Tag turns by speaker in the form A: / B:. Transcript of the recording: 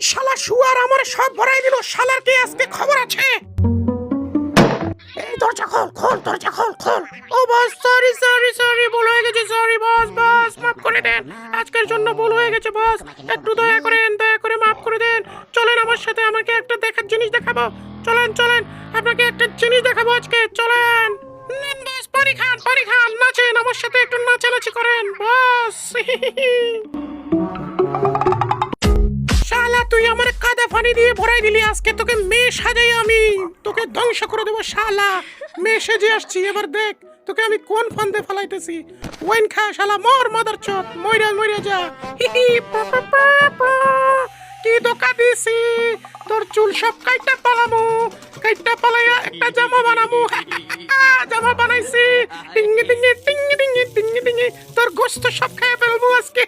A: শালা শুয়ার আমার সব ভরাই দিল। শালার কি আজকে খবর আছে? এই দরজা খোল খোল, দরজা খোল খোল। ও বস সরি সরি সরি ভুল হয়ে গেছে সরি বস বস, মাফ করে দেন। আজকের জন্য ভুল হয়ে গেছে, বস। একটু দয়া করেন, দয়া করে মাফ করে দেন। চলেন আমার সাথে, আমাকে একটা দেখার জিনিস দেখাবো। চলেন চলেন, আপনাকে একটা জিনিস দেখাবো আজকে। চলেন। নেন, বস, পানি খান পানি খান, নাচেন, আমার সাথে একটু নাচানাচি করেন, বস। দিয়ে দিলি আজকে তোকে মেয়ে সাজাই আমি। তোকে ধ্বংস করে দেবো শালা। মেয়ে সেজে আসছি এবার দেখ তোকে আমি কোন ফান্দে ফেলাইতেছি। ওয়াইন খা শালা মর মাদার চপ মইরা মইরা যা। হি হি, পা, পা, পা, পা। কি দোকা দিছি? তোর চুল সব কাইটা পালামু। কাইটা পালাইয়া একটা জামা বানামু। জামা বানাইছি। টিঙ্গি টিঙ্গি টিঙ্গি টিঙ্গি টিঙ্গি টিঙ্গি তোর গোস্ত সব খেয়ে ফেলব আজকে।